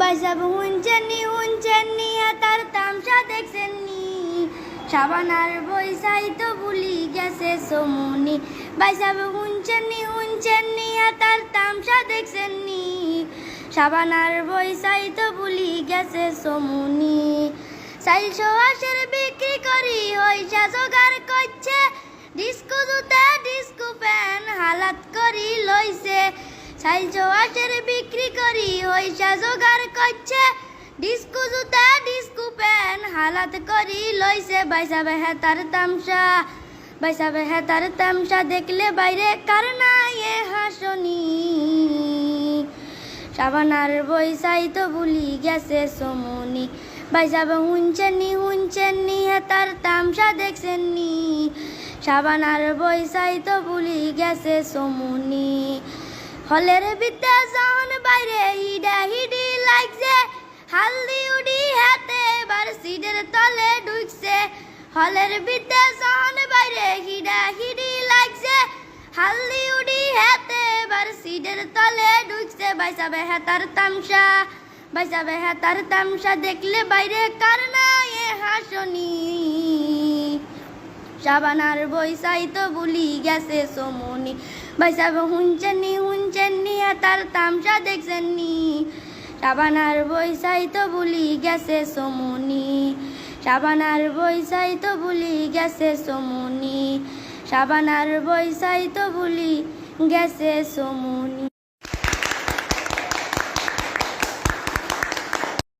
বাইসাব হুনছেননি হুনছেননি তার তামসা দেখছেননি। সাবানার বৈশাই তো ভুলি গেছে সমুনি। বাইসাব হুনছেননি হুনছেননি তার তামসা দেখছেননি। সাবানার বৈশাই তো ভুলি গেছে সমুনি। চাইশো হাঁসের বিক্রি করি হইসা জোগাড় করছে। ডিস্কো জুতা, ডিস্কো প্যান হালাত করি লইছে। চাইশো হাঁসের বিক্রি করি, হইসা জোগাড় করছে। ডিস্কো জুতা, ডিস্কো প্যান হালাত করি লইছে, বাইসা বেহে তার তামসা। বাইসা বেহে তার তামসা দেখলে বাইরে কার না এ হাসনি। সাবানার বৈশাই তো ভুলি গেছে সমনি। বাইসাবে হুনছেননি হুনছেননি তার তামসা দেখছেননি। সাবানার বৈশাই তো ভুলি গেছে সমনি। হলের বিদ্যা যখন বাইরে, হিডা হিডি লাগছে। হালদি উডি হাতে এবার সিডের তলে ঢুকছে। হলের বিদ্যা যখন বাইরে, হিডা হিডি লাগছে। হালদি উডি হাতে এবার সিডের তলে ঢুকছে। বাইসাবে হাতার তামসা বাইসাবে হাতার তামসা দেখলে বাইরে কার না এ হাসনি। সাবানার বৈশাই তো ভুলি গেছে সমনি। বাইসাবে হুঞ্চেননি আর তার তামসা দেখছেননি সাবানার বৈশাই তো ভুলি গেছে সমুনি সাবানার বৈশাই তো ভুলি গেছে সমুনি সাবানার বৈশাই তো ভুলি গেছে সমনি